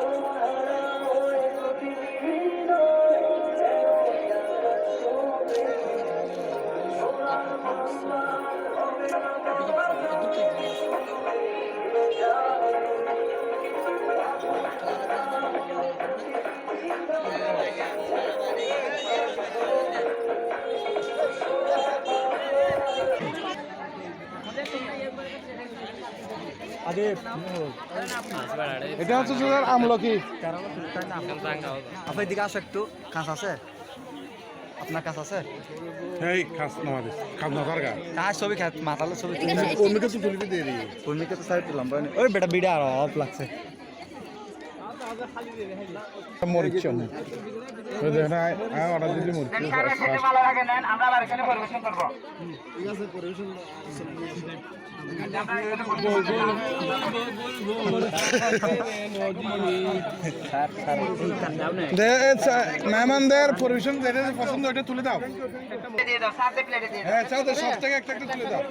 Thank you. এটা হচ্ছে sugar আমলকি। আপনার দিকে আসো একটু কাঁচ আছে? আপনার কাছে আছে? এই খাস নামাদিস খাস না দরকার কাজ। ছবি খাত মাতালে ছবি অন্যকে তো তুলিকে দিয়ে দিই কর্মীকে তো সাইড দিলাম ওই বেটা বিড়া আর অফ লাগছে। মরিচ দেখেন আমি অর্ডার দিলি মরিচ মেহমানদের পরিবেশন যেটা পছন্দ ওইটা তুলে দাও। হ্যাঁ চাও তো সব থেকে একটা একটা তুলে দাও।